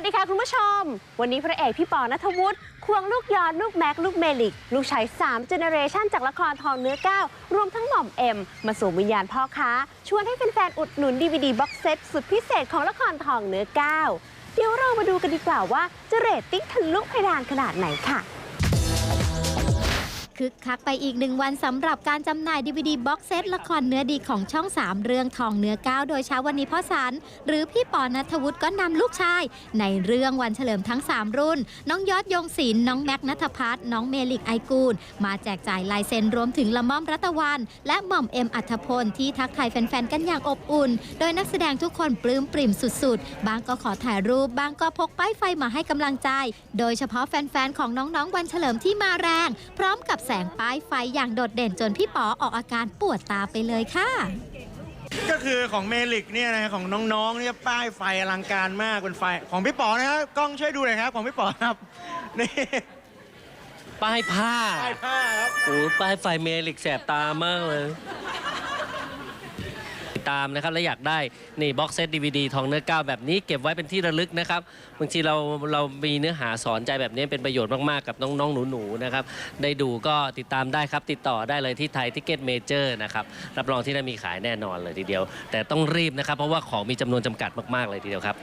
วัสดีค่ะคุณผู้ชม วันนี้พระเอกพี่ปอนัทวุฒิควงลูกยอนลูกแม็ก ลูกเมลิก ลูกชาย3เจเนเรชันจากละครทองเนื้อก้าวรวมทั้งหม่อมเอ็ม มาสู่วิญญาณพ่อค้า ชวนให้แฟนๆอุดหนุนดีวดีบ็อกเซตสุดพิเศษของละครทองเนื้อก้าวเดี๋ยวเรามาดูกันดีกว่าว่าจะเรตติ้งทะลุเพดานขนาดไหนค่ะ คึกคักไปอีกหนึ่งวันสำหรับการจำหน่าย DVD บ็อกเซตละครเนื้อดีของช่อง 3 เรื่องทองเนื้อก้าวโดยเช้าวันนี้พ่อสันหรือพี่ปอนัทวุฒิก็นำลูกชาย ในเรื่องวันเฉลิมทั้ง 3 รุ่น น้องยอดยงศิลป์น้องแม็กนัทพัฒน์น้องเมลิกไอกูล มาแจกจ่ายลายเซ็นรวมถึงละม่อมรัตวัน และหม่อมเอ็มอัธพลที่ทักทายแฟนๆกันอย่างอบอุ่น โดยนักแสดงทุกคนปลื้มปริ่มสุดๆ บางก็ขอถ่ายรูปบางก็พกป้ายไฟมาให้กำลังใจ โดยเฉพาะแฟนๆของน้องๆวันเฉลิมที่มาแรง พร้อมกับสงป้ายไฟอย่างโดดเด่นจนพี่ป๋อออกอาการปวดตาไปเลยค่ะ ก็คือของเมลิกเนี่ยนะของน้องๆเนี่ยป้ายไฟอลังการมากเป็นไฟของพี่ป๋อนะครับกล้องช่วยดูหน่อยครับของพี่ป๋อครับนี่ป้ายผ้าป้ายผ้าครับโอ้ป้ายไฟเมลิกแสบตามากเลย ตามนะครับ และอยากได้นี่บ็อกเซตดีวดีทองเนื้อก้าวแบบนี้เก็บไว้เป็นที่ระลึกนะครับบางทีเราเรามีเนื้อหาสอนใจแบบนี้เป็นประโยชน์มากๆกับน้องๆหนูๆนะครับได้ดูก็ติดตามได้ครับ ติดต่อได้เลยที่ไทยทิเก็ตเมเจอร์นะครับรับรองที่ได้มีขายแน่นอนเลยทีเดียว แต่ต้องรีบนะครับ เพราะว่าของมีจำนวนจำกัดมากๆเลยทีเดียวครับ